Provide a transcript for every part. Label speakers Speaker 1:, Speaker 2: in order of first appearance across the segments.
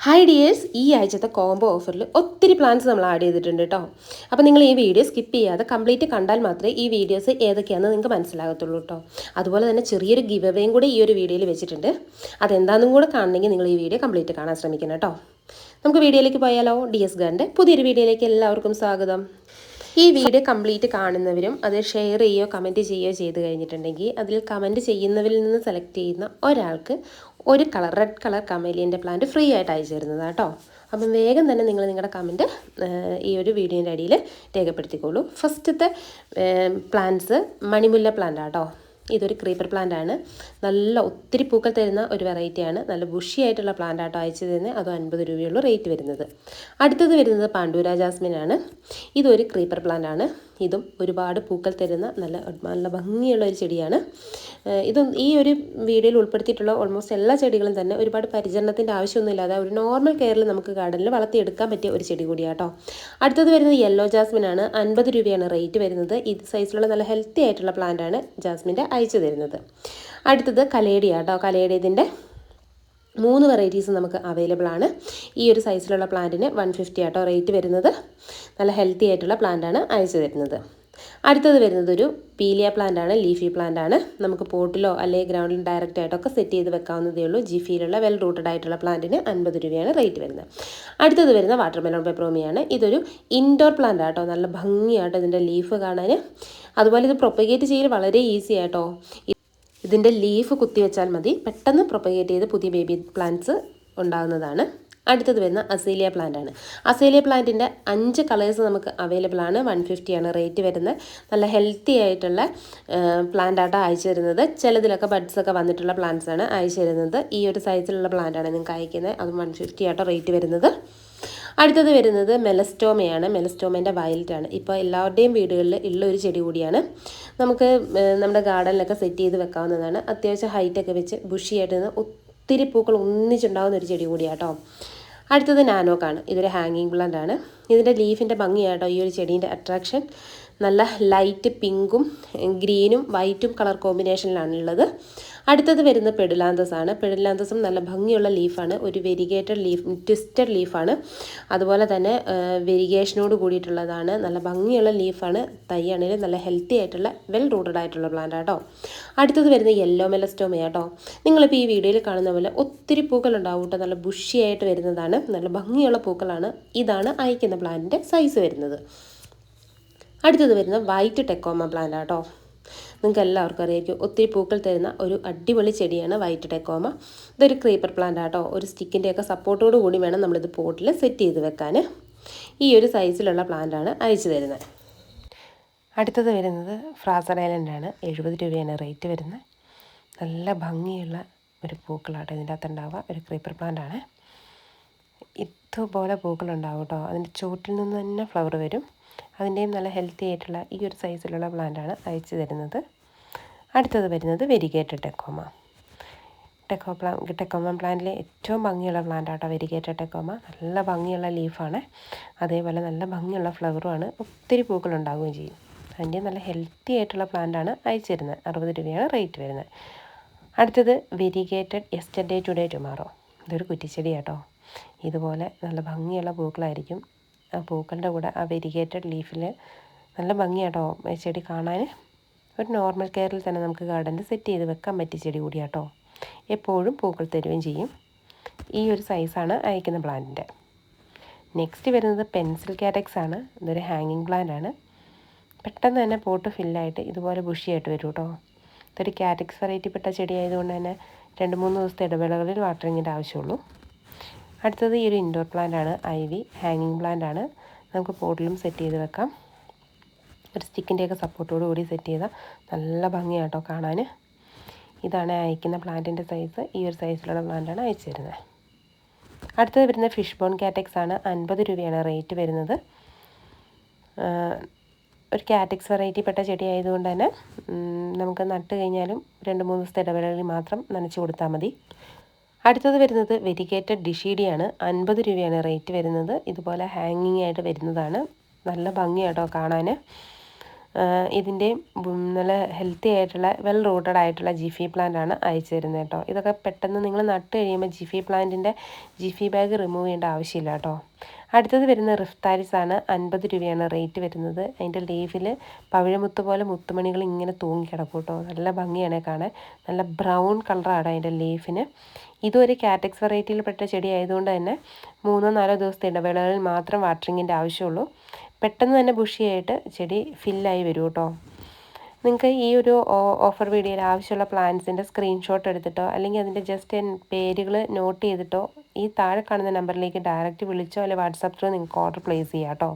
Speaker 1: Hi dears ഈ ആഴ്ചത്തെ combo ഓഫറിൽ ഒത്തിരി പ്ലാൻസ് നമ്മൾ ആഡ് ചെയ്തിട്ടുണ്ട് കേട്ടോ അപ്പോൾ നിങ്ങൾ ഈ വീഡിയോ സ്കിപ്പ് ചെയ്യാതെ കംപ്ലീറ്റ് കണ്ടാൽ മാത്രമേ ഈ വീഡിയോസ് ഏതൊക്കെയാണെന്ന് നിങ്ങൾക്ക് മനസ്സിലാകത്തുള്ളൂ കേട്ടോ അതുപോലെ തന്നെ ചെറിയൊരു ഗിവ് അവേയും കൂടി ഈ ഒരു വീഡിയോയിൽ വെച്ചിട്ടുണ്ട്. അതെന്താണെന്നും കൂടെ കാണണമെങ്കിൽ നിങ്ങൾ ഈ വീഡിയോ കംപ്ലീറ്റ് കാണാൻ ശ്രമിക്കണം കേട്ടോ നമുക്ക് വീഡിയോയിലേക്ക് പോയാലോ? ഡി എസ് ഗാന്റെ പുതിയൊരു വീഡിയോയിലേക്ക് എല്ലാവർക്കും സ്വാഗതം. ഈ വീഡിയോ കംപ്ലീറ്റ് കാണുന്നവരും അത് ഷെയർ ചെയ്യുകയോ കമന്റ് ചെയ്യുകയോ ചെയ്ത് കഴിഞ്ഞിട്ടുണ്ടെങ്കിൽ അതിൽ കമന്റ് ചെയ്യുന്നവരിൽ നിന്ന് സെലക്ട് ചെയ്യുന്ന ഒരാൾക്ക് ഒരു കളർ റെഡ് കളർ കമേലിയന്റെ പ്ലാന്റ് ഫ്രീ ആയിട്ട് അയച്ചു തരുന്നതാണ് കേട്ടോ അപ്പം വേഗം തന്നെ നിങ്ങൾ നിങ്ങളുടെ കമന്റ് ഈ ഒരു വീഡിയോന്റെ അടിയിൽ രേഖപ്പെടുത്തിക്കോളൂ. ഫസ്റ്റത്തെ പ്ലാന്റ്സ് മണിമുല്ല പ്ലാന്റ് കേട്ടോ ഇതൊരു ക്രീപ്പർ പ്ലാന്റ് ആണ്. നല്ല ഒത്തിരി പൂക്കൾ തരുന്ന ഒരു വെറൈറ്റിയാണ് നല്ല ബുഷി ആയിട്ടുള്ള പ്ലാന്റ് ആട്ടോ അയച്ചു തരുന്നത് അതും അൻപത് രൂപയുള്ള റേറ്റ് വരുന്നത്. അടുത്തത് വരുന്നത് പാണ്ഡൂര ജാസ്മിൻ ആണ്. ഇതൊരു ക്രീപ്പർ പ്ലാന്റ് ആണ്. ഇതും ഒരുപാട് പൂക്കൾ തരുന്ന നല്ല നല്ല ഭംഗിയുള്ള ഒരു ചെടിയാണ്. ഇത് ഈ ഒരു വീഡിയോയിൽ ഉൾപ്പെടുത്തിയിട്ടുള്ള ഓൾമോസ്റ്റ് എല്ലാ ചെടികളും തന്നെ ഒരുപാട് പരിചരണത്തിന്റെ ആവശ്യമൊന്നുമില്ലാതെ ഒരു നോർമൽ കെയറിൽ നമുക്ക് ഗാർഡനിൽ വളർത്തിയെടുക്കാൻ പറ്റിയ ഒരു ചെടി കൂടിയാട്ടോ. അടുത്തത് വരുന്നത് യെല്ലോ ജാസ്മിൻ ആണ്. അൻപത് രൂപയാണ് റേറ്റ് വരുന്നത്. ഇത് സൈസിലുള്ള നല്ല ഹെൽത്തി ആയിട്ടുള്ള പ്ലാന്റാണ് ജാസ്മിന്റെ അയച്ചു തരുന്നത്. അടുത്തത് കലേഡിയാട്ടോ കലേഡിയതിന്റെ മൂന്ന് വെറൈറ്റീസ് നമുക്ക് അവൈലബിൾ ആണ്. ഈ ഒരു സൈസിലുള്ള പ്ലാന്റിന് വൺ ഫിഫ്റ്റി ആട്ടോ റേറ്റ് വരുന്നത്. നല്ല ഹെൽത്തി ആയിട്ടുള്ള പ്ലാന്റാണ് അയച്ചു തരുന്നത്. അടുത്തത് വരുന്നത് ഒരു പീലിയ പ്ലാന്റ് ആണ് ലീഫി പ്ലാന്റ് ആണ്. നമുക്ക് പോട്ടിലോ അല്ലെങ്കിൽ ഗ്രൗണ്ടിൽ ഡയറക്റ്റ് ആയിട്ടൊക്കെ സെറ്റ് ചെയ്ത് വെക്കാവുന്നതേ ഉള്ളൂ. ജിഫിയിലുള്ള വെൽ റൂട്ടഡ് ആയിട്ടുള്ള പ്ലാന്റിന് അൻപത് രൂപയാണ് റേറ്റ് വരുന്നത്. അടുത്തത് വരുന്ന വാട്ടർ മെലോൺ പെപ്രോമിയാണ് ഇതൊരു ഇൻഡോർ പ്ലാന്റ് ആട്ടോ. നല്ല ഭംഗിയാട്ടോ ഇതിന്റെ ലീഫ് കാണാൻ അതുപോലെ ഇത് പ്രൊപ്പഗേറ്റ് ചെയ്യൽ വളരെ ഈസി ആട്ടോ. ഇതിന്റെ ലീഫ് കുത്തിവെച്ചാൽ മതി. പെട്ടെന്ന് പ്രൊപ്പഗേറ്റ് ചെയ്ത് പുതിയ ബേബി പ്ലാന്റ്സ് ഉണ്ടാകുന്നതാണ് അടുത്തത് വരുന്ന അസേലിയ പ്ലാന്റ് ആണ്. അസേലിയ പ്ലാന്റിന്റെ അഞ്ച് കളേഴ്സ് നമുക്ക് അവൈലബിൾ ആണ്. വൺ ഫിഫ്റ്റിയാണ് റേറ്റ് വരുന്നത്. നല്ല ഹെൽത്തി ആയിട്ടുള്ള പ്ലാന്റ് ആട്ടോ അയച്ചു തരുന്നത്. ചിലതിലൊക്കെ ബഡ്സൊക്കെ വന്നിട്ടുള്ള പ്ലാന്റ്സ് ആണ് അയച്ചു തരുന്നത്. ഈ ഒരു സൈസിലുള്ള പ്ലാന്റ് ആണ് നിങ്ങൾക്ക് അയക്കുന്നത്. അത് വൺ ഫിഫ്റ്റി ആട്ടോ റേറ്റ് വരുന്നത്. അടുത്തത് വരുന്നത് മെലസ്റ്റോമയാണ്. മെലസ്റ്റോമേന്റെ വയലറ്റാണ് ഇപ്പോൾ എല്ലാവരുടെയും വീടുകളിൽ ഉള്ള ഒരു ചെടി കൂടിയാണ്. നമുക്ക് നമ്മുടെ ഗാർഡനിലൊക്കെ സെറ്റ് ചെയ്ത് വെക്കാവുന്നതാണ്. അത്യാവശ്യം ഹൈറ്റൊക്കെ വെച്ച് ബുഷിയായിട്ട് നിന്ന് ഒത്തിരി പൂക്കൾ ഒന്നിച്ചുണ്ടാകുന്ന ഒരു ചെടി കൂടിയാട്ടോ അടുത്തത് നാനോക്കാണ്. ഇതൊരു ഹാങ്ങിങ് പ്ലാന്റ് ആണ് ഇതിന്റെ ലീഫിന്റെ ഭംഗിയാട്ടോ ഈ ഒരു ചെടീന്റെ അട്രാക്ഷൻ. നല്ല ലൈറ്റ് പിങ്കും ഗ്രീനും വൈറ്റും കളർ കോമ്പിനേഷനിലാണ് ഉള്ളത്. അടുത്തത് വരുന്ന പെഡിലാന്തസ് ആണ്. പെഡുലാന്തസും നല്ല ഭംഗിയുള്ള ലീഫാണ് ഒരു വെരിഗേറ്റഡ് ലീഫ് ട്വിസ്റ്റഡ് ലീഫാണ് അതുപോലെ തന്നെ വെരിഗേഷനോട് കൂടിയിട്ടുള്ളതാണ്. നല്ല ഭംഗിയുള്ള ലീഫാണ് തൈയാണെങ്കിൽ നല്ല ഹെൽത്തി ആയിട്ടുള്ള വെൽ റൂട്ടഡ് ആയിട്ടുള്ള പ്ലാന്റ് ആട്ടോ. അടുത്തത് വരുന്ന യെല്ലോ മെലസ്റ്റോമ കേട്ടോ നിങ്ങളിപ്പോൾ ഈ വീഡിയോയിൽ കാണുന്ന പോലെ ഒത്തിരി പൂക്കളുണ്ടാവും കേട്ടോ. നല്ല ബുഷിയായിട്ട് വരുന്നതാണ്. നല്ല ഭംഗിയുള്ള പൂക്കളാണ്. ഇതാണ് അയക്കുന്ന പ്ലാന്റിന്റെ സൈസ് വരുന്നത്. അടുത്തത് വരുന്ന വൈറ്റ് ടെക്കോമ പ്ലാന്റ് ആട്ടോ നിങ്ങൾക്ക് എല്ലാവർക്കും അറിയായിരിക്കും ഒത്തിരി പൂക്കൾ തരുന്ന ഒരു അടിപൊളി ചെടിയാണ് വൈറ്റ് ടെക്കോമ ഇതൊരു ക്രീപ്പർ പ്ലാന്റ് ആട്ടോ ഒരു സ്റ്റിക്കിന്റെയൊക്കെ സപ്പോർട്ടോട് കൂടി വേണം നമ്മളിത് പോട്ടിൽ സെറ്റ് ചെയ്ത് വെക്കാൻ ഈ ഒരു സൈസിലുള്ള പ്ലാന്റാണ് അയച്ചു തരുന്നത്. അടുത്തത് വരുന്നത് ഫ്രാസർ ഐലൻഡ് ആണ്. എഴുപത് രൂപയാണ് റേറ്റ് വരുന്നത്. നല്ല ഭംഗിയുള്ള ഒരു പൂക്കളാട്ടോ ഇതിന്റെ അകത്ത് ഉണ്ടാവുക ഒരു ക്രീപ്പർ പ്ലാന്റ് ആണ്. ഇതുപോലെ പൂക്കളുണ്ടാവും കേട്ടോ അതിന്റെ ചുവട്ടിൽ നിന്ന് തന്നെ ഫ്ലവർ വരും. അതിന്റെയും നല്ല ഹെൽത്തി ആയിട്ടുള്ള ഈ ഒരു സൈസിലുള്ള പ്ലാന്റാണ് അയച്ചു തരുന്നത്. അടുത്തത് വരുന്നത് വെരിഗേറ്റഡ് ടെക്കോമ ടെക്കോ പ്ലാ ടെക്കോമ പ്ലാന്റിലെ ഏറ്റവും ഭംഗിയുള്ള പ്ലാന്റ് ആട്ടോ ടെക്കോമ നല്ല ഭംഗിയുള്ള ലീഫാണ് അതേപോലെ നല്ല ഭംഗിയുള്ള ഫ്ലവറുമാണ് ഒത്തിരി പൂക്കളുണ്ടാവുകയും ചെയ്യും. അതിന്റെ നല്ല ഹെൽത്തി ആയിട്ടുള്ള പ്ലാന്റാണ് അയച്ചു തരുന്നത്. അറുപത് രൂപയാണ് റേറ്റ് വരുന്നത്. അടുത്തത് വെരിഗേറ്റഡ് യെസ്റ്റർഡേ ടുഡേ ടുമാറോ ഇതൊരു കുറ്റിച്ചെടി കേട്ടോ ഇതുപോലെ നല്ല ഭംഗിയുള്ള പൂക്കളായിരിക്കും പൂക്കളുടെ കൂടെ ആ വെരിഗേറ്റഡ് ലീഫിൽ നല്ല ഭംഗിയാട്ടോ ചെടി കാണാൻ. ഒരു നോർമൽ കെയറിൽ തന്നെ നമുക്ക് ഗാർഡനിൽ സെറ്റ് ചെയ്ത് വെക്കാൻ പറ്റിയ ചെടി കൂടിയാട്ടോ. എപ്പോഴും പൂക്കൾ തരുകയും ചെയ്യും. ഈ ഒരു സൈസാണ് അയക്കുന്ന പ്ലാന്റിന്റെ. നെക്സ്റ്റ് വരുന്നത് പെൻസിൽ കാറ്റക്സ് ആണ്. ഇതൊരു ഹാങ്ങിങ് പ്ലാന്റ് ആണ്. പെട്ടെന്ന് തന്നെ പോട്ട് ഫില്ലായിട്ട് ഇതുപോലെ ബുഷിയായിട്ട് വരും കേട്ടോ. ഇതൊരു കാറ്റക്സ് വെറൈറ്റി പെട്ട ചെടി ആയതുകൊണ്ട് തന്നെ രണ്ട് മൂന്ന് ദിവസത്തെ ഇടവേളകളിൽ വാട്ടറിങ്ങിന്റെ ആവശ്യമുള്ളൂ. അടുത്തത് ഈ ഒരു ഇൻഡോർ പ്ലാന്റ് ആണ്. ഐ വി ഹാങ്ങിങ് പ്ലാന്റ് ആണ്. നമുക്ക് പോട്ടിലും സെറ്റ് ചെയ്ത് വെക്കാം. ഒരു സ്റ്റിക്കിന്റെയൊക്കെ സപ്പോർട്ടോട് കൂടി സെറ്റ് ചെയ്താൽ നല്ല ഭംഗിയാട്ടോ കാണാൻ ഇതാണ് അയക്കുന്ന പ്ലാന്റിന്റെ സൈസ് ഈ ഒരു സൈസിലുള്ള പ്ലാന്റാണ് അയച്ചു തരുന്നത് അടുത്തത് വരുന്ന ഫിഷ് ബോൺ കാറ്റക്സ് ആണ്. അൻപത് രൂപയാണ് റേറ്റ് വരുന്നത്. ഒരു കാറ്റക്സ് വെറൈറ്റി പെട്ട ചെടി ആയതുകൊണ്ട് തന്നെ നമുക്ക് നട്ട് കഴിഞ്ഞാലും രണ്ട് മൂന്ന് ദിവസത്തെ ഇടവേളകളിൽ മാത്രം നനച്ച് കൊടുത്താൽ മതി. അടുത്തത് വരുന്നത് വെരിഗേറ്റഡ് ഡിഷീഡിയാണ്. അൻപത് രൂപയാണ് റേറ്റ് വരുന്നത്. ഇതുപോലെ ഹാങ്ങിങ് ആയിട്ട് വരുന്നതാണ്. നല്ല ഭംഗിയാട്ടോ കാണാൻ ഇതിന്റെ നല്ല ഹെൽത്തി ആയിട്ടുള്ള വെൽ റൂട്ടഡ് ആയിട്ടുള്ള ജിഫി പ്ലാന്റ് ആണ് അയച്ചു തരുന്നത് കേട്ടോ. ഇതൊക്കെ പെട്ടെന്ന് നിങ്ങൾ നട്ട് കഴിയുമ്പോൾ ജിഫി പ്ലാന്റിന്റെ ജിഫി ബാഗ് റിമൂവ് ചെയ്യേണ്ട ആവശ്യമില്ല കേട്ടോ. അടുത്തത് വരുന്ന റിഫ്താരിസ് ആണ്. അൻപത് രൂപയാണ് റേറ്റ് വരുന്നത്. അതിന്റെ ലീഫിൽ പവിഴമുത്ത് പോലെ മുത്തുമണികൾ ഇങ്ങനെ തൂങ്ങി കിടക്കും കേട്ടോ. നല്ല ഭംഗിയാണ് കാണാൻ. നല്ല ബ്രൗൺ കളറാണ് അതിന്റെ ലീഫിന് ഇതും ഒരു കാറ്റക്സ് വെറൈറ്റിയിൽപ്പെട്ട ചെടി ആയതുകൊണ്ട് തന്നെ മൂന്നോ നാലോ ദിവസത്തെ ഇടവേളകളിൽ മാത്രം വാട്ടറിങ്ങിന്റെ ആവശ്യമുള്ളൂ. പെട്ടെന്ന് തന്നെ ബുഷിയായിട്ട് ചെടി ഫില്ലായി വരും കേട്ടോ നിങ്ങൾക്ക് ഈ ഒരു ഓഫർ വീഡിയോയിൽ ആവശ്യമുള്ള പ്ലാന്റ്സിന്റെ സ്ക്രീൻഷോട്ട് എടുത്തിട്ടോ അല്ലെങ്കിൽ അതിന്റെ ജസ്റ്റ് പേരുകൾ നോട്ട് ചെയ്തിട്ടോ ഈ താഴെ കാണുന്ന നമ്പറിലേക്ക് ഡയറക്റ്റ് വിളിച്ചോ അല്ലെങ്കിൽ വാട്സാപ്പ് ത്രൂ നിങ്ങൾക്ക് ഓർഡർ പ്ലേസ് ചെയ്യാം കേട്ടോ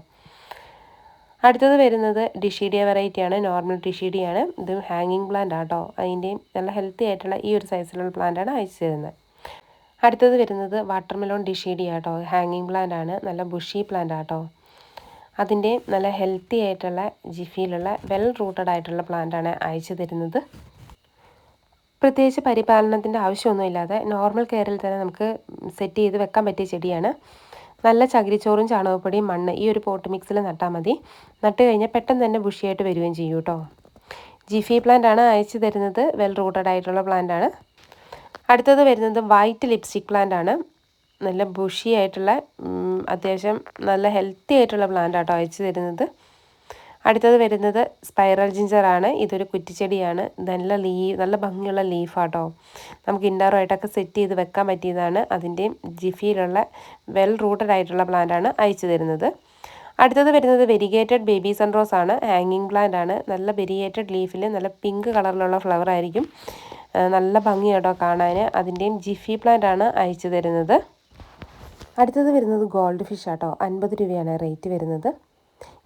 Speaker 1: അടുത്തത് വരുന്നത് ഡിഷീഡിയ വെറൈറ്റിയാണ് നോർമൽ ഡിഷീഡിയാണ് ഇത് ഹാങ്ങിങ് പ്ലാന്റ് ആട്ടോ അതിന്റെയും നല്ല ഹെൽത്തി ആയിട്ടുള്ള ഈ ഒരു സൈസിലുള്ള പ്ലാന്റാണ് അയച്ചു തരുന്നത്. അടുത്തത് വരുന്നത് വാട്ടർമെലോൺ ഡിഷീഡിയ കേട്ടോ ഹാങ്ങിങ് പ്ലാന്റ് ആണ് നല്ല ബുഷി പ്ലാന്റ് ആട്ടോ അതിന്റെ നല്ല ഹെൽത്തി ആയിട്ടുള്ള ജിഫിയിലുള്ള വെൽ റൂട്ടഡ് ആയിട്ടുള്ള പ്ലാന്റാണ് അയച്ചു തരുന്നത്. പ്രത്യേകിച്ച് പരിപാലനത്തിന്റെ ആവശ്യമൊന്നുമില്ലാതെ നോർമൽ കെയറിൽ തന്നെ നമുക്ക് സെറ്റ് ചെയ്ത് വെക്കാൻ പറ്റിയ ചെടിയാണ്. നല്ല ചകിരിച്ചോറും ചാണകപ്പൊടിയും മണ്ണ് ഈ ഒരു പോട്ട് മിക്സിൽ നട്ടാൽ മതി. നട്ട് കഴിഞ്ഞാൽ പെട്ടെന്ന് തന്നെ ബുഷിയായിട്ട് വരികയും ചെയ്യും കേട്ടോ. ജിഫി പ്ലാന്റ് ആണ് അയച്ചു തരുന്നത്. വെൽ റൂട്ടഡ് ആയിട്ടുള്ള പ്ലാന്റ് ആണ്. അടുത്തത് വരുന്നത് വൈറ്റ് ലിപ്സ്റ്റിക് പ്ലാന്റ് ആണ്. നല്ല ബുഷി ആയിട്ടുള്ള അത്യാവശ്യം നല്ല ഹെൽത്തി ആയിട്ടുള്ള പ്ലാന്റ് ആട്ടോ അയച്ചു തരുന്നത്. അടുത്തത് വരുന്നത് സ്പൈറൽ ജിഞ്ചറാണ് ഇതൊരു കുറ്റിച്ചെടിയാണ്. നല്ല ലീ നല്ല ഭംഗിയുള്ള ലീഫാട്ടോ നമുക്ക് ഇൻഡോറായിട്ടൊക്കെ സെറ്റ് ചെയ്ത് വെക്കാൻ പറ്റിയതാണ്. അതിന്റെയും ജിഫിയിലുള്ള വെൽ റൂട്ടഡ് ആയിട്ടുള്ള പ്ലാന്റാണ് അയച്ചു തരുന്നത്. അടുത്തത് വരുന്നത് വെരിഗേറ്റഡ് ബേബി സൺറോസ് ആണ്. ഹാങ്ങിങ് പ്ലാന്റ് ആണ്. നല്ല വെരിഗേറ്റഡ് ലീഫിൽ നല്ല പിങ്ക് കളറിലുള്ള ഫ്ലവർ ആയിരിക്കും. നല്ല ഭംഗിയാട്ടോ കാണാൻ അതിന്റെയും ജിഫി പ്ലാന്റ് ആണ് അയച്ചു തരുന്നത്. അടുത്തത് വരുന്നത് ഗോൾഡ് ഫിഷ് ആട്ടോ. അൻപത് രൂപയാണ് റേറ്റ് വരുന്നത്.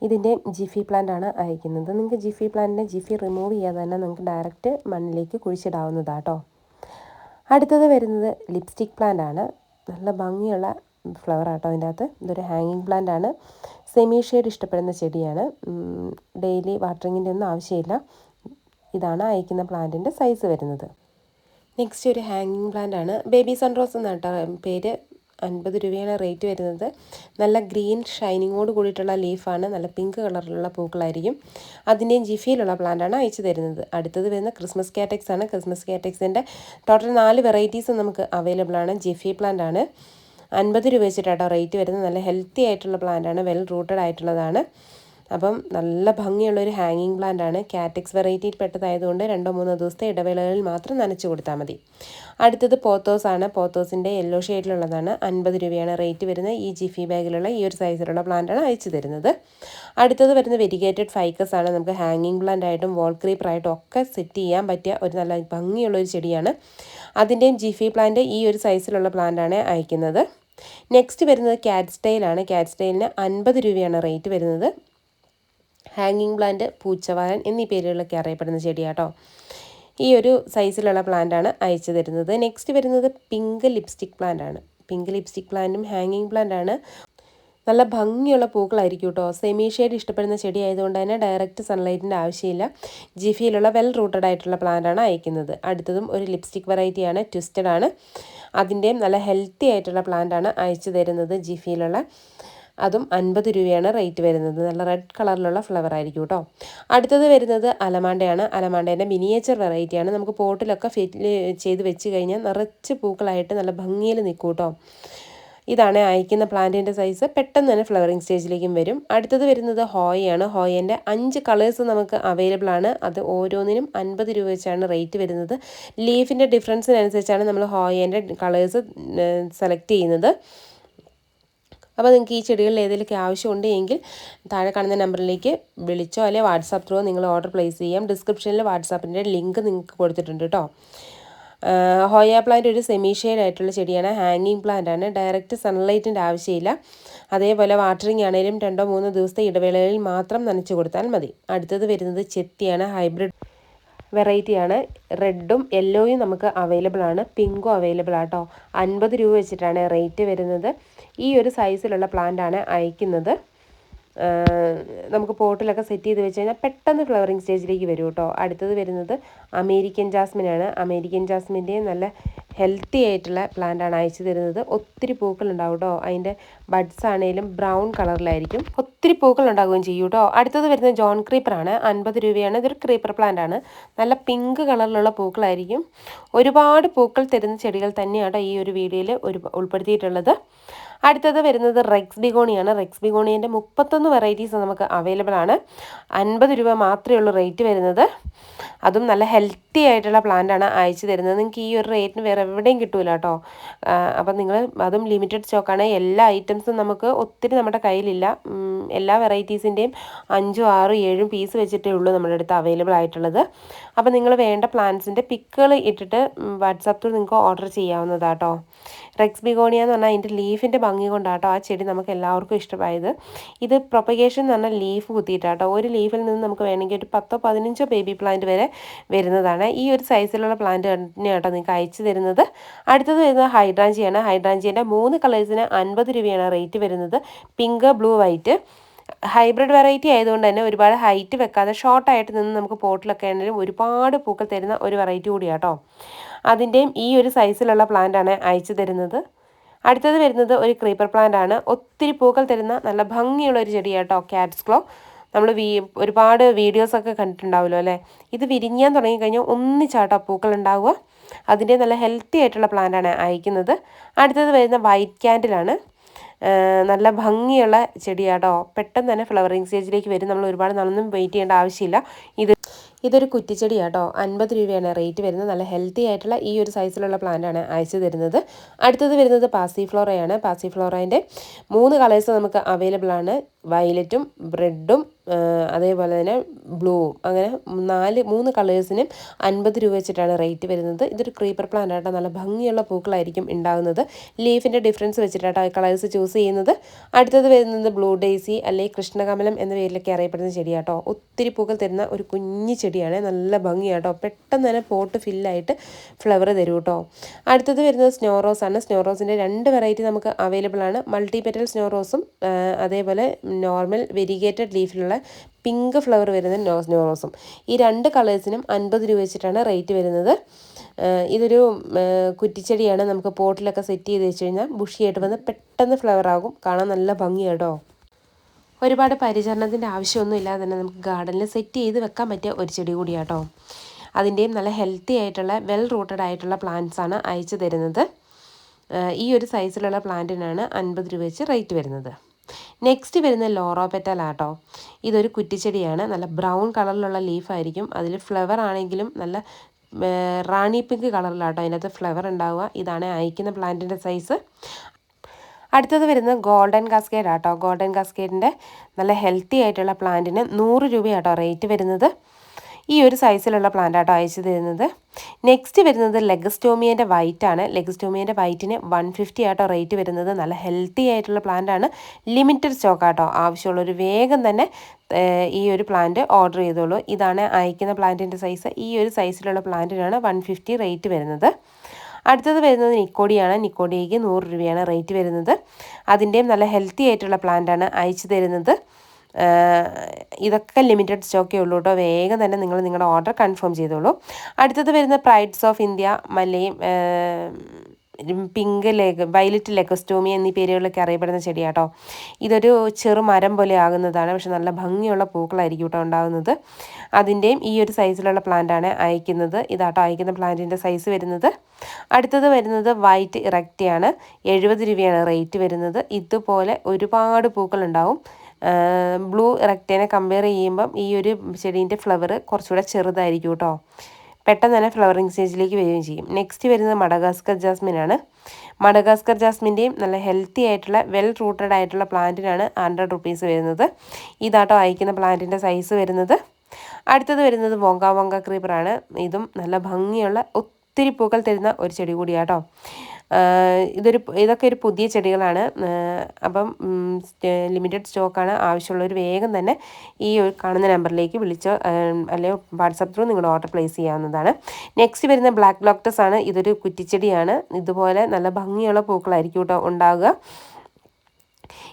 Speaker 1: ഇതിന്റെ ജിഫി പ്ലാന്റ് ആണ് അയക്കുന്നത്. നിങ്ങൾക്ക് ജിഫി പ്ലാന്റിനെ ജിഫി റിമൂവ് ചെയ്യാതെ തന്നെ നിങ്ങൾക്ക് ഡയറക്റ്റ് മണ്ണിലേക്ക് കുഴിച്ചിടാവുന്നതാട്ടോ. അടുത്തത് വരുന്നത് ലിപ്സ്റ്റിക് പ്ലാന്റ് ആണ്. നല്ല ഭംഗിയുള്ള ഫ്ലവർ ആട്ടോ അതിന്റെ അകത്ത്. ഇതൊരു ഹാങ്ങിങ് പ്ലാന്റ് ആണ്. സെമി ഷെയ്ഡ് ഇഷ്ടപ്പെടുന്ന ചെടിയാണ്. ഡെയിലി വാട്ടറിങ്ങിന്റെ ഒന്നും ആവശ്യമില്ല. ഇതാണ് അയക്കുന്ന പ്ലാന്റിന്റെ സൈസ് വരുന്നത്. നെക്സ്റ്റ് ഒരു ഹാങ്ങിങ് പ്ലാന്റ് ആണ്. ബേബി സൺറോസ് എന്നാട്ടോ പേര്. അൻപത് രൂപയാണ് റേറ്റ് വരുന്നത്. നല്ല ഗ്രീൻ ഷൈനിങ്ങോട് കൂടിയിട്ടുള്ള ലീഫാണ് നല്ല പിങ്ക് കളറിലുള്ള പൂക്കളായിരിക്കും. അതിന്റെയും ജിഫിയിലുള്ള പ്ലാന്റാണ് അയച്ചു തരുന്നത്. അടുത്തത് വരുന്ന ക്രിസ്മസ് കാറ്റക്സ് ആണ്. ക്രിസ്മസ് കാറ്റക്സിന്റെ ടോട്ടൽ നാല് വെറൈറ്റീസ് നമുക്ക് അവൈലബിൾ ആണ്. ജിഫി പ്ലാന്റ് ആണ്. അൻപത് രൂപ വെച്ചിട്ടാണ് റേറ്റ് വരുന്നത്. നല്ല ഹെൽത്തി ആയിട്ടുള്ള പ്ലാന്റ് ആണ്. വെൽ റൂട്ടഡ് ആയിട്ടുള്ളതാണ്. അപ്പം നല്ല ഭംഗിയുള്ളൊരു ഹാങ്ങിങ് പ്ലാന്റ് ആണ്. കാറ്റക്സ് വെറൈറ്റിയിൽ പെട്ടതായതുകൊണ്ട് രണ്ടോ മൂന്നോ ദിവസത്തെ ഇടവേളകളിൽ മാത്രം നനച്ചു കൊടുത്താൽ മതി. അടുത്തത് പോത്തോസ് ആണ്. പോത്തോസിന്റെ യെല്ലോ ഷെയ്ഡിലുള്ളതാണ് അൻപത് രൂപയാണ് റേറ്റ് വരുന്നത് ഈ ജിഫി ബാഗിലുള്ള ഈ ഒരു സൈസിലുള്ള പ്ലാന്റാണ് അയച്ചു തരുന്നത്. അടുത്തത് വരുന്ന വെരിഗേറ്റഡ് ഫൈക്കസ് ആണ്. നമുക്ക് ഹാങ്ങിങ് പ്ലാന്റ് ആയിട്ടും വോൾ ക്രീപ്പറായിട്ടും ഒക്കെ സെറ്റ് ചെയ്യാൻ പറ്റിയ ഒരു നല്ല ഭംഗിയുള്ള ഒരു ചെടിയാണ്. അതിന്റെയും ജിഫി പ്ലാന്റ് ഈ ഒരു സൈസിലുള്ള പ്ലാന്റാണ് അയക്കുന്നത്. നെക്സ്റ്റ് വരുന്നത് കാറ്റ് സ്റ്റൈലാണ് കാറ്റ് സ്റ്റൈലിന് അൻപത് രൂപയാണ് റേറ്റ് വരുന്നത്. ഹാങ്ങിങ് പ്ലാന്റ് പൂച്ചവാലൻ എന്നീ പേരുകളിലൊക്കെ അറിയപ്പെടുന്ന ചെടിയാട്ടോ. ഈ ഒരു സൈസിലുള്ള പ്ലാന്റാണ് അയച്ചു തരുന്നത്. നെക്സ്റ്റ് വരുന്നത് പിങ്ക് ലിപ്സ്റ്റിക് പ്ലാന്റാണ് പിങ്ക് ലിപ്സ്റ്റിക് പ്ലാന്റും ഹാങ്ങിങ് പ്ലാന്റാണ് നല്ല ഭംഗിയുള്ള പൂക്കളായിരിക്കും കേട്ടോ സെമി ഇഷ്ടപ്പെടുന്ന ചെടി ആയതുകൊണ്ട് തന്നെ ഡയറക്റ്റ് സൺലൈറ്റിന്റെ ആവശ്യമില്ല. ജിഫിയിലുള്ള വെൽ റൂട്ടഡ് ആയിട്ടുള്ള പ്ലാന്റാണ് അയക്കുന്നത്. അടുത്തതും ഒരു ലിപ്സ്റ്റിക് വെറൈറ്റിയാണ് ട്വിസ്റ്റഡ് ആണ്. അതിന്റെയും നല്ല ഹെൽത്തി ആയിട്ടുള്ള പ്ലാന്റാണ് അയച്ചു തരുന്നത് ജിഫിയിലുള്ള അതും അൻപത് രൂപയാണ് റേറ്റ് വരുന്നത്. നല്ല റെഡ് കളറിലുള്ള ഫ്ലവർ ആയിരിക്കും കേട്ടോ അടുത്തത് വരുന്നത് അലമാണ്ടയാണ്. അലമാണ്ടേന്റെ മിനിയേച്ചർ വെറൈറ്റിയാണ് നമുക്ക് പോട്ടിലൊക്കെ ഫിറ്റ് ചെയ്ത് വെച്ച് കഴിഞ്ഞാൽ നിറച്ച് പൂക്കളായിട്ട് നല്ല ഭംഗിയിൽ നിൽക്കും കേട്ടോ ഇതാണ് അയക്കുന്ന പ്ലാന്റിന്റെ സൈസ് പെട്ടെന്ന് തന്നെ ഫ്ലവറിങ് സ്റ്റേജിലേക്കും വരും. അടുത്തത് വരുന്നത് ഹോയയാണ്. ഹോയേന്റെ അഞ്ച് കളേഴ്സ് നമുക്ക് അവൈലബിൾ ആണ്. അത് ഓരോന്നിനും അൻപത് രൂപ വെച്ചാണ് റേറ്റ് വരുന്നത്. ലീഫിന്റെ ഡിഫറൻസിനനുസരിച്ചാണ് നമ്മൾ ഹോയേന്റെ കളേഴ്സ് സെലക്ട് ചെയ്യുന്നത്. അപ്പോൾ നിങ്ങൾക്ക് ഈ ചെടികളിൽ ഏതെങ്കിലുമൊക്കെ ആവശ്യമുണ്ട് എങ്കിൽ താഴെ കാണുന്ന നമ്പറിലേക്ക് വിളിച്ചോ അല്ലെങ്കിൽ വാട്സാപ്പ് ത്രൂ നിങ്ങൾ ഓർഡർ പ്ലേസ് ചെയ്യാം. ഡിസ്ക്രിപ്ഷനിൽ വാട്സാപ്പിന്റെ ലിങ്ക് നിങ്ങൾക്ക് കൊടുത്തിട്ടുണ്ട് കേട്ടോ. ഹോയ പ്ലാന്റ് ഒരു സെമി ആയിട്ടുള്ള ചെടിയാണ്. ഹാങ്ങിങ് പ്ലാന്റ് ആണ്. ഡയറക്റ്റ് സൺലൈറ്റിന്റെ ആവശ്യമില്ല. അതേപോലെ വാട്ടറിങ് ആണെങ്കിലും രണ്ടോ മൂന്നോ ദിവസത്തെ ഇടവേളകളിൽ മാത്രം നനച്ചു കൊടുത്താൽ മതി. അടുത്തത് വരുന്നത് ചെത്തിയാണ്. ഹൈബ്രിഡ് വെറൈറ്റിയാണ് റെഡും യെല്ലോയും നമുക്ക് അവൈലബിൾ ആണ്. പിങ്കും അവൈലബിൾ ആട്ടോ അൻപത് രൂപ വെച്ചിട്ടാണ് റേറ്റ് വരുന്നത്. ഈ ഒരു സൈസിലുള്ള പ്ലാന്റാണ് അയക്കുന്നത്. നമുക്ക് പോട്ടിലൊക്കെ സെറ്റ് ചെയ്ത് വെച്ച് കഴിഞ്ഞാൽ പെട്ടെന്ന് ഫ്ലവറിങ് സ്റ്റേജിലേക്ക് വരും കേട്ടോ അടുത്തത് വരുന്നത് അമേരിക്കൻ ജാസ്മിനാണ് അമേരിക്കൻ ജാസ്മിന്റെ നല്ല ഹെൽത്തി ആയിട്ടുള്ള പ്ലാന്റാണ് അയച്ചു തരുന്നത്. ഒത്തിരി പൂക്കൾ ഉണ്ടാവും കേട്ടോ അതിന്റെ ബഡ്സ് ആണെങ്കിലും ബ്രൗൺ കളറിലായിരിക്കും ഒത്തിരി പൂക്കൾ ഉണ്ടാവുകയും ചെയ്യും കേട്ടോ അടുത്തത് വരുന്നത് ജോൺ ക്രീപ്പറാണ് അൻപത് രൂപയാണ്. ഇതൊരു ക്രീപ്പർ പ്ലാന്റാണ് നല്ല പിങ്ക് കളറിലുള്ള പൂക്കളായിരിക്കും. ഒരുപാട് പൂക്കൾ തരുന്ന ചെടികൾ തന്നെയാണ് ഈ ഒരു വീഡിയോയിൽ ഒരു ഉൾപ്പെടുത്തിയിട്ടുള്ളത്. അടുത്തത് വരുന്നത് റെക്സ് ബിഗോണിയാണ് റെക്സ് ബിഗോണിയന്റെ മുപ്പത്തൊന്ന് വെറൈറ്റീസ് നമുക്ക് അവൈലബിൾ ആണ്. അൻപത് രൂപ മാത്രമേ ഉള്ളൂ റേറ്റ് വരുന്നത്. അതും നല്ല ഹെൽത്തി ആയിട്ടുള്ള പ്ലാന്റാണ് അയച്ചു തരുന്നത്. നിങ്ങൾക്ക് ഈ ഒരു റേറ്റിന് വേറെ എവിടെയും കിട്ടൂല കേട്ടോ. അപ്പം നിങ്ങൾ അതും ലിമിറ്റഡ് സ്റ്റോക്കാണ് എല്ലാ ഐറ്റംസും നമുക്ക് ഒത്തിരി നമ്മുടെ കയ്യിലില്ല. എല്ലാ വെറൈറ്റീസിന്റെയും അഞ്ചും ആറും ഏഴും പീസ് വെച്ചിട്ടേ ഉള്ളൂ നമ്മുടെ അടുത്ത് അവൈലബിൾ ആയിട്ടുള്ളത്. അപ്പോൾ നിങ്ങൾ വേണ്ട പ്ലാന്റ്സിന്റെ പിക്കുകൾ ഇട്ടിട്ട് വാട്സാപ്പിൽ നിങ്ങൾക്ക് ഓർഡർ ചെയ്യാവുന്നതാട്ടോ റെക്സ് ബിഗോണിയ എന്ന് പറഞ്ഞാൽ അതിന്റെ ലീഫിന്റെ ഭംഗി കൊണ്ടാട്ടോ ആ ചെടി നമുക്ക് എല്ലാവർക്കും ഇഷ്ടമായത്. ഇത് പ്രൊപ്പഗേഷൻ എന്ന് പറഞ്ഞാൽ ലീഫ് കുത്തിയിട്ടാട്ടോ. ഒരു ലീഫിൽ നിന്ന് നമുക്ക് വേണമെങ്കിൽ ഒരു പത്തോ പതിനഞ്ചോ ബേബി പ്ലാന്റ് വരെ വരുന്നതാണ്. ഈ ഒരു സൈസിലുള്ള പ്ലാന്റ് തന്നെയാട്ടോ നിങ്ങൾക്ക് അയച്ചു തരുന്നത്. അടുത്തത് വരുന്നത് ഹൈഡ്രാഞ്ചിയാണ്. ഹൈഡ്രാഞ്ചിയുടെ മൂന്ന് കളേഴ്സിന് അൻപത് രൂപയാണ് റേറ്റ് വരുന്നത്. Pink blue white hybrid variety ആയതുകൊണ്ട് തന്നെ ഒരുപാട് ഹൈറ്റ് വെക്കാതെ ഷോർട്ടായിട്ട് നിന്ന് നമുക്ക് പോട്ടിലൊക്കെ ആണെങ്കിലും ഒരുപാട് പൂക്കൾ തരുന്ന ഒരു വെറൈറ്റി കൂടിയാട്ടോ. അതിന്റെയും ഈ ഒരു സൈസിലുള്ള പ്ലാന്റാണ് അയച്ചു തരുന്നത്. അടുത്തത് വരുന്നത് ഒരു ക്രീപ്പർ പ്ലാന്റ് ആണ്. ഒത്തിരി പൂക്കൾ തരുന്ന നല്ല ഭംഗിയുള്ള ഒരു ചെടിയാട്ടോ ക്യാറ്റ്സ് ക്ലോ നമ്മൾ വീ ഒരുപാട് വീഡിയോസൊക്കെ കണ്ടിട്ടുണ്ടാവുമല്ലോ അല്ലേ? ഇത് വിരിഞ്ഞാൻ തുടങ്ങിക്കഴിഞ്ഞാൽ ഒന്നിച്ചാട്ടോ പൂക്കൾ ഉണ്ടാവുക. അതിന്റെ നല്ല ഹെൽത്തി ആയിട്ടുള്ള പ്ലാന്റാണ് അയക്കുന്നത്. അടുത്തത് വരുന്ന വൈറ്റ് ക്യാൻഡിലാണ് നല്ല ഭംഗിയുള്ള ചെടിയാട്ടോ പെട്ടെന്ന് തന്നെ ഫ്ലവറിങ് സ്റ്റേജിലേക്ക് വരും. നമ്മൾ ഒരുപാട് നാളൊന്നും വെയിറ്റ് ചെയ്യേണ്ട ആവശ്യമില്ല. ഇത് ഇതൊരു കുറ്റിച്ചെടിയാട്ടോ. അൻപത് രൂപയാണ് റേറ്റ് വരുന്നത്. നല്ല ഹെൽത്തി ആയിട്ടുള്ള ഈ ഒരു സൈസിലുള്ള പ്ലാന്റാണ് അയച്ചു തരുന്നത്. അടുത്തത് വരുന്നത് പാസി ഫ്ലോറയാണ് പാസി ഫ്ലോറേന്റെ മൂന്ന് കളേഴ്സ് നമുക്ക് അവൈലബിൾ ആണ്. വയലറ്റും റെഡും അതേപോലെ തന്നെ ബ്ലൂ അങ്ങനെ നാല് മൂന്ന് കളേഴ്സിനും അൻപത് രൂപ വെച്ചിട്ടാണ് റേറ്റ് വരുന്നത്. ഇതൊരു ക്രീപ്പർ പ്ലാന്റ് ആട്ടോ. നല്ല ഭംഗിയുള്ള പൂക്കളായിരിക്കും ഉണ്ടാകുന്നത്. ലീഫിന്റെ ഡിഫറൻസ് വെച്ചിട്ടാട്ടോ ഈ കളേഴ്സ് ചൂസ് ചെയ്യുന്നത്. അടുത്തത് വരുന്നത് ബ്ലൂ ഡേസി അല്ലെങ്കിൽ കൃഷ്ണകമലം എന്ന പേരിലൊക്കെ അറിയപ്പെടുന്ന ചെടിയാട്ടോ. ഒത്തിരി പൂക്കൾ തരുന്ന ഒരു കുഞ്ഞു ചെടിയാണ്. നല്ല ഭംഗിയാട്ടോ. പെട്ടെന്ന് തന്നെ പോട്ട് ഫില്ലായിട്ട് ഫ്ലവർ തരും കേട്ടോ അടുത്തത് വരുന്നത് സ്നോ റോസ് ആണ്. സ്നോ റോസിന്റെ രണ്ട് വെറൈറ്റി നമുക്ക് അവൈലബിൾ ആണ്. മൾട്ടി പെറ്റൽ സ്നോ റോസും അതേപോലെ നോർമൽ വെരിഗേറ്റഡ് ലീഫിലുള്ള പിങ്ക് ഫ്ലവർ വരുന്ന നോസ് നോറോസും ഈ രണ്ട് കളേഴ്സിനും അൻപത് രൂപ വെച്ചിട്ടാണ് റേറ്റ് വരുന്നത്. ഇതൊരു കുറ്റിച്ചെടിയാണ്. നമുക്ക് പോട്ടിലൊക്കെ സെറ്റ് ചെയ്ത് വെച്ച് കഴിഞ്ഞാൽ ബുഷിയായിട്ട് വന്ന് പെട്ടെന്ന് ഫ്ലവർ ആകും. കാണാൻ നല്ല ഭംഗിയാട്ടോ ഒരുപാട് പരിചരണത്തിന്റെ ആവശ്യമൊന്നും ഇല്ലാതെ തന്നെ നമുക്ക് ഗാർഡനിൽ സെറ്റ് ചെയ്ത് വെക്കാൻ പറ്റിയ ഒരു ചെടി കൂടിയാട്ടോ. അതിന്റെയും നല്ല ഹെൽത്തി ആയിട്ടുള്ള വെൽ റൂട്ടഡ് ആയിട്ടുള്ള പ്ലാന്റ്സ് ആണ് അയച്ചു തരുന്നത്. ഈ ഒരു സൈസിലുള്ള പ്ലാന്റിനാണ് അൻപത് രൂപ വെച്ച് റേറ്റ് വരുന്നത്. നെക്സ്റ്റ് വരുന്ന ലോറോപെറ്റൽ ആട്ടോ ഇതൊരു കുറ്റിച്ചെടിയാണ്. നല്ല ബ്രൗൺ കളറിലുള്ള ലീഫായിരിക്കും അതിൽ ഫ്ലവർ ആണെങ്കിലും നല്ല റാണി പിങ്ക് കളറിലാട്ടോ അതിനകത്ത് ഫ്ലവർ ഉണ്ടാവുക. ഇതാണ് അയക്കുന്ന പ്ലാന്റിന്റെ സൈസ് അടുത്തത് വരുന്നത് ഗോൾഡൻ കാസ്കേഡ് ആട്ടോ. ഗോൾഡൻ കാസ്കേഡിന്റെ നല്ല ഹെൽത്തി ആയിട്ടുള്ള പ്ലാന്റിന് നൂറ് രൂപയാട്ടോ റേറ്റ് വരുന്നത്. ഈ ഒരു സൈസിലുള്ള പ്ലാന്റാട്ടോ അയച്ചു തരുന്നത്. നെക്സ്റ്റ് വരുന്നത് ലെഗസ്റ്റോമിയന്റെ വൈറ്റ് ആണ്. ലെഗസ്റ്റോമിയന്റെ വൈറ്റിന് വൺ ഫിഫ്റ്റി ആട്ടോ റേറ്റ് വരുന്നത്. നല്ല ഹെൽത്തി ആയിട്ടുള്ള പ്ലാന്റാണ് ലിമിറ്റഡ് സ്റ്റോക്ക് ആട്ടോ. ആവശ്യമുള്ളൊരു വേഗം തന്നെ ഈ ഒരു പ്ലാന്റ് ഓർഡർ ചെയ്തോളൂ. ഇതാണ് അയക്കുന്ന പ്ലാന്റിന്റെ സൈസ് ഈ ഒരു സൈസിലുള്ള പ്ലാന്റിനാണ് വൺ ഫിഫ്റ്റി റേറ്റ് വരുന്നത്. അടുത്തത് വരുന്നത് നിക്കോഡിയാണ് നിക്കോഡിയയ്ക്ക് നൂറ് രൂപയാണ് റേറ്റ് വരുന്നത്. അതിന്റെയും നല്ല ഹെൽത്തി ആയിട്ടുള്ള പ്ലാന്റാണ് അയച്ചു തരുന്നത്. ഇതൊക്കെ ലിമിറ്റഡ് സ്റ്റോക്കേ ഉള്ളൂ കേട്ടോ വേഗം തന്നെ നിങ്ങൾ നിങ്ങളുടെ ഓർഡർ കൺഫേം ചെയ്തോളൂ. അടുത്തത് വരുന്ന പ്രൈഡ്സ് ഓഫ് ഇന്ത്യ മല്ലയും പിങ്ക് ലെഗ് വയലറ്റ് ലെഗസ്റ്റോമി എന്നീ പേരുകളിലൊക്കെ അറിയപ്പെടുന്ന ചെടിയാട്ടോ. ഇതൊരു ചെറു മരം പോലെ ആകുന്നതാണ്. പക്ഷെ നല്ല ഭംഗിയുള്ള പൂക്കളായിരിക്കും കേട്ടോ ഉണ്ടാകുന്നത് അതിന്റെയും ഈ ഒരു സൈസിലുള്ള പ്ലാന്റാണ് അയക്കുന്നത്. ഇതാട്ടോ അയക്കുന്ന പ്ലാന്റിന്റെ സൈസ് വരുന്നത്. അടുത്തത് വരുന്നത് വൈറ്റ് ഇറക്റ്റിയാണ് എഴുപത് രൂപയാണ് റേറ്റ് വരുന്നത്. ഇതുപോലെ ഒരുപാട് പൂക്കളുണ്ടാവും. ബ്ലൂ റെക്റ്റേനെ കമ്പയർ ചെയ്യുമ്പം ഈ ഒരു ചെടീന്റെ ഫ്ലവർ കുറച്ചുകൂടെ ചെറുതായിരിക്കും കേട്ടോ. പെട്ടെന്ന് തന്നെ ഫ്ലവറിങ് സ്റ്റേജിലേക്ക് വരികയും ചെയ്യും. നെക്സ്റ്റ് വരുന്നത് മഡഗാസ്കർ ജാസ്മിൻ ആണ്. മഡഗാസ്കർ ജാസ്മിന്റെയും നല്ല ഹെൽത്തി ആയിട്ടുള്ള വെൽ റൂട്ടഡ് ആയിട്ടുള്ള പ്ലാന്റിനാണ് ഹൺഡ്രഡ് റുപ്പീസ് വരുന്നത്. ഇതാട്ടോ അയക്കുന്ന പ്ലാന്റിന്റെ സൈസ് വരുന്നത്. അടുത്തത് വരുന്നത് വോങ്ക വോങ്ക ക്രീപ്പറാണ് ഇതും നല്ല ഭംഗിയുള്ള ഒത്തിരി പൂക്കൾ തരുന്ന ഒരു ചെടി കൂടിയാട്ടോ. ഇതൊരു ഇതൊക്കെ ഒരു പുതിയ ചെടികളാണ്. അപ്പം ലിമിറ്റഡ് സ്റ്റോക്കാണ് ആവശ്യമുള്ളവർ വേഗം തന്നെ ഈ ഒരു കാണുന്ന നമ്പറിലേക്ക് വിളിച്ചോ അല്ലെ അല്ലെങ്കിൽ വാട്സപ്പ് ത്രൂ നിങ്ങളുടെ ഓർഡർ പ്ലേസ് ചെയ്യാവുന്നതാണ്. നെക്സ്റ്റ് വരുന്ന ബ്ലാക്ക് ലോക്ടസ് ആണ്. ഇതൊരു കുറ്റിച്ചെടിയാണ്. ഇതുപോലെ നല്ല ഭംഗിയുള്ള പൂക്കളായിരിക്കും കേട്ടോ ഉണ്ടാവുക.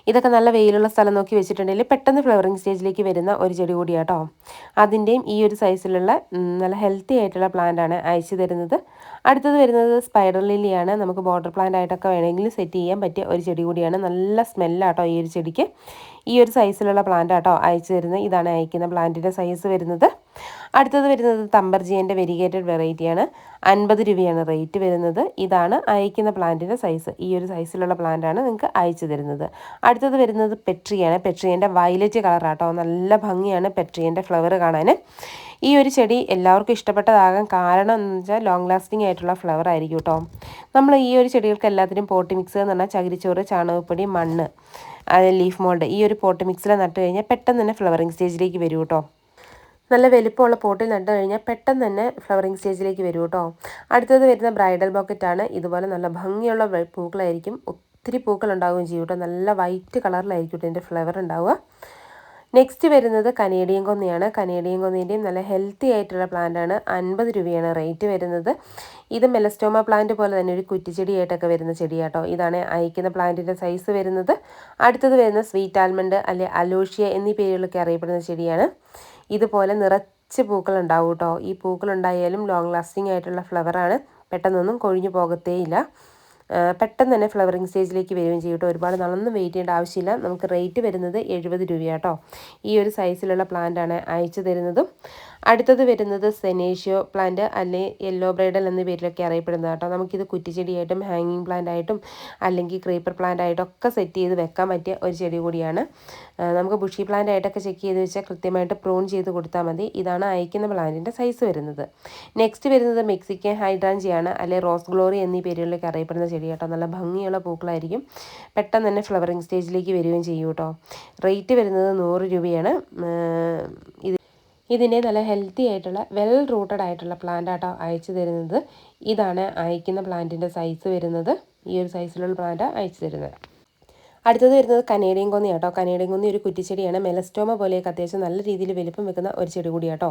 Speaker 1: ഇതൊക്കെ നല്ല വെയിലുള്ള സ്ഥലം നോക്കി വെച്ചിട്ടുണ്ടെങ്കിൽ പെട്ടെന്ന് ഫ്ലവറിങ് സ്റ്റേജിലേക്ക് വരുന്ന ഒരു ചെടി കൂടിയാട്ടോ. അതിന്റെയും ഈ ഒരു സൈസിലുള്ള നല്ല ഹെൽത്തി ആയിട്ടുള്ള പ്ലാന്റ് ആണ് അയച്ചു തരുന്നത്. അടുത്തത് വരുന്നത് സ്പൈഡർ ലില്ലിയാണ് നമുക്ക് ബോർഡർ പ്ലാന്റ് ആയിട്ടൊക്കെ വേണമെങ്കിൽ സെറ്റ് ചെയ്യാൻ പറ്റിയ ഒരു ചെടി കൂടിയാണ്. നല്ല സ്മെല്ലാട്ടോ ഈ ഒരു ചെടിക്ക്. ഈ ഒരു സൈസിലുള്ള പ്ലാന്റ് ആട്ടോ അയച്ചു തരുന്നത്. ഇതാണ് അയക്കുന്ന പ്ലാന്റിന്റെ സൈസ് വരുന്നത്. അടുത്തത് വരുന്നത് തമ്പർജിയന്റെ വെരിഗേറ്റഡ് വെറൈറ്റിയാണ്. അൻപത് രൂപയാണ് റേറ്റ് വരുന്നത്. ഇതാണ് അയക്കുന്ന പ്ലാന്റിന്റെ സൈസ്. ഈ ഒരു സൈസിലുള്ള പ്ലാന്റാണ് നിങ്ങൾക്ക് അയച്ചു തരുന്നത്. അടുത്തത് വരുന്നത് പെട്രിയാണ്. പെട്രിയന്റെ വയലറ്റ് കളറാട്ടോ. നല്ല ഭംഗിയാണ് പെട്രിയന്റെ ഫ്ലവർ കാണാൻ ഈ ഒരു ചെടി എല്ലാവർക്കും ഇഷ്ടപ്പെട്ടതാകാൻ കാരണം എന്ന് വെച്ചാൽ ലോങ് ലാസ്റ്റിംഗ് ആയിട്ടുള്ള ഫ്ലവർ ആയിരിക്കും കേട്ടോ. നമ്മൾ ഈ ഒരു ചെടികൾക്ക് എല്ലാത്തിനും പോട്ടി മിക്സ് എന്ന് പറഞ്ഞാൽ ചകിരിച്ചോറ് ചാണകപ്പൊടി മണ്ണ് ലീഫ് മോൾഡ് ഈ ഒരു പോട്ട് മിക്സിൽ നട്ട് കഴിഞ്ഞാൽ പെട്ടെന്ന് തന്നെ ഫ്ലവറിങ് സ്റ്റേജിലേക്ക് വരും കേട്ടോ. നല്ല വലിപ്പമുള്ള പോട്ടിൽ നട്ടു കഴിഞ്ഞാൽ പെട്ടെന്ന് തന്നെ ഫ്ലവറിങ് സ്റ്റേജിലേക്ക് വരും കേട്ടോ. അടുത്തത് വരുന്ന ബ്രൈഡൽ ബോക്കറ്റാണ്. ഇതുപോലെ നല്ല ഭംഗിയുള്ള പൂക്കളായിരിക്കും. ഒത്തിരി പൂക്കൾ ഉണ്ടാവുകയും ചെയ്യും കേട്ടോ. നല്ല വൈറ്റ് കളറിലായിരിക്കും കേട്ടോ ഇതിന്റെ ഫ്ലവർ ഉണ്ടാവുക. നെക്സ്റ്റ് വരുന്നത് കനേഡിയൻ കൊന്നയാണ്. കനേഡിയൻ കൊന്നേന്റെയും നല്ല ഹെൽത്തി ആയിട്ടുള്ള പ്ലാന്റ് ആണ്. അൻപത് രൂപയാണ് റേറ്റ് വരുന്നത്. ഇത് മെലസ്റ്റോമ പ്ലാന്റ് പോലെ തന്നെ ഒരു കുറ്റിച്ചെടിയായിട്ടൊക്കെ വരുന്ന ചെടിയാട്ടോ ഇതാണ് അയക്കുന്ന പ്ലാന്റിന്റെ സൈസ് വരുന്നത്. അടുത്തത് വരുന്ന സ്വീറ്റ് ആൽമണ്ട് അല്ലെ അലോഷ്യ എന്നീ പേരുകളൊക്കെ അറിയപ്പെടുന്ന ചെടിയാണ്. ഇതുപോലെ നിറച്ച് പൂക്കൾ ഉണ്ടാവും കേട്ടോ ഈ പൂക്കൾ ഉണ്ടായാലും ലോങ് ലാസ്റ്റിംഗ് ആയിട്ടുള്ള ഫ്ലവറാണ് പെട്ടെന്നൊന്നും കൊഴിഞ്ഞു പോകത്തേയില്ല. പെട്ടെന്ന് തന്നെ ഫ്ലവറിങ് സ്റ്റേജിലേക്ക് വരികയും ചെയ്യും കേട്ടോ ഒരുപാട് നാളൊന്നും വെയിറ്റ് ചെയ്യേണ്ട ആവശ്യമില്ല. നമുക്ക് റേറ്റ് വരുന്നത് എഴുപത് രൂപയാട്ടോ ഈ ഒരു സൈസിലുള്ള പ്ലാന്റാണ് അയച്ചു തരുന്നതും. അടുത്തത് വരുന്നത് സെനേഷ്യോ പ്ലാന്റ് അല്ലെ യെല്ലോ ബ്രൈഡൽ എന്ന പേരിലൊക്കെ അറിയപ്പെടുന്നത് കേട്ടോ. നമുക്കിത് കുറ്റിച്ചെടിയായിട്ടും ഹാങ്ങിങ് പ്ലാന്റ് ആയിട്ടും അല്ലെങ്കിൽ ക്രീപ്പർ പ്ലാന്റ് ആയിട്ടും ഒക്കെ സെറ്റ് ചെയ്ത് വെക്കാൻ പറ്റിയ ഒരു ചെടി കൂടിയാണ്. നമുക്ക് ബുഷി പ്ലാന്റ് ആയിട്ടൊക്കെ ചെക്ക് ചെയ്ത് വെച്ചാൽ കൃത്യമായിട്ട് പ്രൂൺ ചെയ്ത് കൊടുത്താൽ മതി. ഇതാണ് അയക്കുന്ന പ്ലാന്റിന്റെ സൈസ് വരുന്നത്. നെക്സ്റ്റ് വരുന്നത് മെക്സിക്കൻ ഹൈഡ്രാഞ്ചിയാണ് അല്ലെ റോസ് ഗ്ലോറി എന്നീ പേരുകളിലൊക്കെ അറിയപ്പെടുന്ന ചെടി കേട്ടോ. നല്ല ഭംഗിയുള്ള പൂക്കളായിരിക്കും. പെട്ടെന്ന് തന്നെ ഫ്ലവറിങ് സ്റ്റേജിലേക്ക് വരികയും ചെയ്യും കേട്ടോ. റേറ്റ് വരുന്നത് നൂറ് രൂപയാണ്. ഇത് ഇതിന്റെ നല്ല ഹെൽത്തി ആയിട്ടുള്ള വെൽ റൂട്ടഡ് ആയിട്ടുള്ള പ്ലാന്റ് ആട്ടോ അയച്ചു തരുന്നത്. ഇതാണ് അയക്കുന്ന പ്ലാന്റിന്റെ സൈസ് വരുന്നത്. ഈ ഒരു സൈസിലുള്ള പ്ലാന്റ് അയച്ചു തരുന്നത്. അടുത്തത് വരുന്നത് കനേഡിയൻ കൊന്നി കേട്ടോ കനേഡിയൻ കൊന്നി ഒരു കുറ്റിച്ചെടിയാണ്. മെലസ്റ്റോമ പോലെയൊക്കെ അത്യാവശ്യം നല്ല രീതിയിൽ വലിപ്പം വെക്കുന്ന ഒരു ചെടി കൂടി കേട്ടോ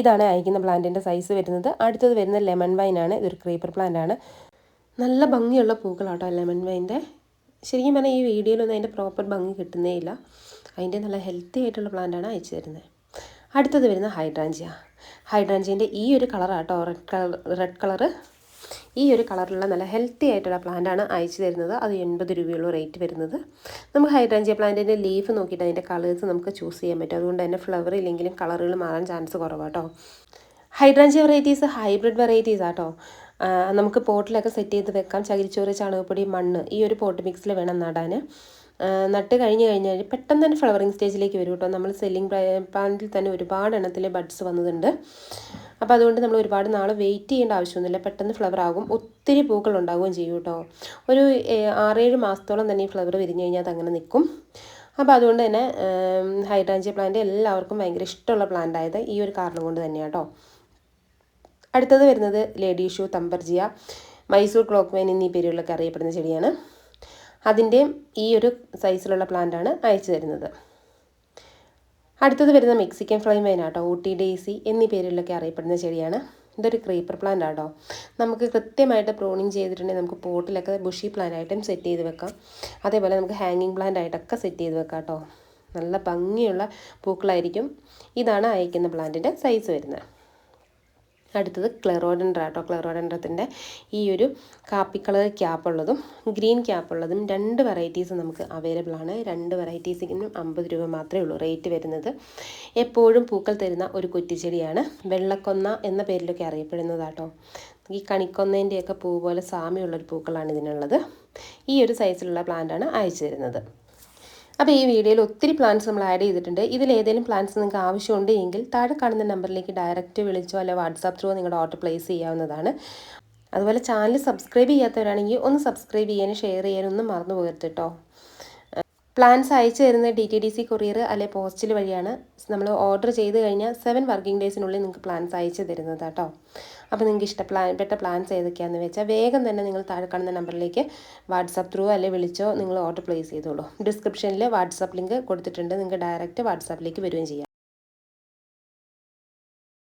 Speaker 1: ഇതാണ് അയക്കുന്ന പ്ലാന്റിന്റെ സൈസ് വരുന്നത്. അടുത്തത് വരുന്നത് ലെമൺ വൈൻ ആണ്. ഇതൊരു ക്രീപ്പർ പ്ലാന്റ് ആണ്. നല്ല ഭംഗിയുള്ള പൂക്കളാട്ടോ ലെമൺ വൈന്റെ ശരിക്കും പറഞ്ഞാൽ ഈ വീഡിയോയിലൊന്നും അതിന്റെ പ്രോപ്പർ ഭംഗി കിട്ടുന്നേ ഇല്ല. അതിന്റെ നല്ല ഹെൽത്തി ആയിട്ടുള്ള പ്ലാന്റാണ് അയച്ചു തരുന്നത്. അടുത്തത് വരുന്ന ഹൈഡ്രാഞ്ചിയ. ഹൈഡ്രാഞ്ചിയന്റെ ഈ ഒരു കളറാട്ടോ റെഡ് കളർ റെഡ് കളറ്. ഈ ഒരു കളറിലുള്ള നല്ല ഹെൽത്തി ആയിട്ടുള്ള പ്ലാന്റാണ് അയച്ചു തരുന്നത്. അത് എൺപത് രൂപയുള്ള റേറ്റ് വരുന്നത്. നമുക്ക് ഹൈഡ്രാഞ്ചിയ പ്ലാന്റിന്റെ ലീഫ് നോക്കിയിട്ട് അതിന്റെ കളേഴ്സ് നമുക്ക് ചൂസ് ചെയ്യാൻ പറ്റും. അതുകൊണ്ട് തന്നെ ഫ്ലവർ ഇല്ലെങ്കിലും കളറുകൾ മാറാൻ ചാൻസ് കുറവാട്ടോ ഹൈഡ്രാഞ്ചിയ വെറൈറ്റീസ് ഹൈബ്രിഡ് വെറൈറ്റീസ് ആട്ടോ. നമുക്ക് പോട്ടിലൊക്കെ സെറ്റ് ചെയ്ത് വെക്കാം. ചകിരിച്ചോറ് ചാണകപ്പൊടി മണ്ണ് ഈ ഒരു പോട്ട് മിക്സിൽ വേണം നടാൻ. നട്ട് കഴിഞ്ഞ് കഴിഞ്ഞാൽ പെട്ടെന്ന് തന്നെ ഫ്ലവറിങ് സ്റ്റേജിലേക്ക് വരും കേട്ടോ. നമ്മൾ സെല്ലിംഗ് പ്ലാന്റിൽ തന്നെ ഒരുപാട് എണ്ണത്തിൽ ബഡ്സ് വന്നതുണ്ട്. അപ്പോൾ അതുകൊണ്ട് നമ്മൾ ഒരുപാട് നാൾ വെയിറ്റ് ചെയ്യേണ്ട ആവശ്യമൊന്നുമില്ല. പെട്ടെന്ന് ഫ്ലവർ ആകും. ഒത്തിരി പൂക്കൾ ഉണ്ടാവുകയും ചെയ്യും കേട്ടോ. ഒരു ആറേഴ് മാസത്തോളം തന്നെ ഈ ഫ്ലവർ വിരിഞ്ഞു കഴിഞ്ഞാൽ അത് അങ്ങനെ നിൽക്കും അപ്പോൾ അതുകൊണ്ട് തന്നെ ഹൈഡ്രാഞ്ചിയ പ്ലാന്റ് എല്ലാവർക്കും ഭയങ്കര ഇഷ്ടമുള്ള പ്ലാന്റ് ആയത് ഈ ഒരു കാരണം കൊണ്ട് തന്നെയാണ് കേട്ടോ. അടുത്തത് വരുന്നത് lady shoe തമ്പർജിയ Mysore clock vine എന്നീ പേരുകളിലൊക്കെ അറിയപ്പെടുന്ന ചെടിയാണ്. അതിന്റെയും ഈ ഒരു സൈസിലുള്ള പ്ലാന്റാണ് അയച്ചു തരുന്നത്. അടുത്തത് വരുന്ന മെക്സിക്കൻ ഫ്ലൈം വൈൻ ആട്ടോ ഊട്ടി ഡേസി എന്നീ പേരിലൊക്കെ അറിയപ്പെടുന്ന ചെടിയാണ്. ഇതൊരു ക്രീപ്പർ പ്ലാന്റ് ആട്ടോ. നമുക്ക് കൃത്യമായിട്ട് പ്രോണിങ് ചെയ്തിട്ടുണ്ടെങ്കിൽ നമുക്ക് പോട്ടിലൊക്കെ ബുഷി പ്ലാന്റ് ആയിട്ടും സെറ്റ് ചെയ്ത് വെക്കാം. അതേപോലെ നമുക്ക് ഹാങ്ങിങ് പ്ലാന്റ് ആയിട്ടൊക്കെ സെറ്റ് ചെയ്ത് വെക്കാം കേട്ടോ നല്ല ഭംഗിയുള്ള പൂക്കളായിരിക്കും ഇതാണ് അയക്കുന്ന പ്ലാന്റിന്റെ സൈസ് വരുന്നത്. അടുത്തത് ക്ലെറോഡൻഡ്ര കേട്ടോ ക്ലെറോഡൻഡ്രത്തിന്റെ ഈ ഒരു കാപ്പി കളർ ക്യാപ്പുള്ളതും ഗ്രീൻ ക്യാപ്പുള്ളതും രണ്ട് വെറൈറ്റീസ് നമുക്ക് അവൈലബിൾ ആണ്. രണ്ട് വെറൈറ്റീസിനും അമ്പത് രൂപ മാത്രമേ ഉള്ളൂ റേറ്റ് വരുന്നത്. എപ്പോഴും പൂക്കൾ തരുന്ന ഒരു കുറ്റിച്ചെടിയാണ്. വെള്ളക്കൊന്ന എന്ന പേരിലൊക്കെ അറിയപ്പെടുന്നതാട്ടോ. ഈ കണിക്കൊന്നേന്റെയൊക്കെ പൂ പോലെ സാമ്യമുള്ളൊരു പൂക്കളാണ് ഇതിനുള്ളത്. ഈ ഒരു സൈസിലുള്ള പ്ലാന്റാണ് അയച്ചു തരുന്നത്. അപ്പോൾ ഈ വീഡിയോയിൽ ഒത്തിരി പ്ലാൻസ് നമ്മൾ ആഡ് ചെയ്തിട്ടുണ്ട്. ഇതിൽ ഏതെങ്കിലും പ്ലാൻസ് നിങ്ങൾക്ക് ആവശ്യമുണ്ട് എങ്കിൽ താഴെ കാണുന്ന നമ്പറിലേക്ക് ഡയറക്റ്റ് വിളിച്ചോ അല്ലെങ്കിൽ വാട്സാപ്പ് ത്രൂ നിങ്ങളുടെ ഓർഡർ പ്ലേസ് ചെയ്യാവുന്നതാണ്. അതുപോലെ ചാനൽ സബ്സ്ക്രൈബ് ചെയ്യാത്തവരാണെങ്കിൽ ഒന്ന് സബ്സ്ക്രൈബ് ചെയ്യാനും ഷെയർ ചെയ്യാനും ഒന്നും മറന്നു പോകരുത് കേട്ടോ പ്ലാൻസ് അയച്ചു തരുന്ന D T D C courier അല്ലെ പോസ്റ്റിൽ വഴിയാണ്. നമ്മൾ ഓർഡർ ചെയ്ത് കഴിഞ്ഞാൽ സെവൻ വർക്കിംഗ് ഡേയ്സിനുള്ളിൽ നിങ്ങൾക്ക് പ്ലാൻസ് അയച്ചു തരുന്നത് കേട്ടോ അപ്പോൾ നിങ്ങൾക്ക് ഇഷ്ടപ്പെട്ട പ്ലാൻസ് ഏതൊക്കെയാണെന്ന് വെച്ചാൽ വേഗം തന്നെ നിങ്ങൾ താഴെ കാണുന്ന നമ്പറിലേക്ക് വാട്സാപ്പ് ത്രൂ അല്ലെങ്കിൽ വിളിച്ചോ നിങ്ങൾ ഓർഡർ പ്ലേസ് ചെയ്തോളൂ. ഡിസ്ക്രിപ്ഷനിൽ വാട്സാപ്പ് ലിങ്ക് കൊടുത്തിട്ടുണ്ട്. നിങ്ങൾക്ക് ഡയറക്റ്റ് വാട്സാപ്പിലേക്ക് വരികയും ചെയ്യാം.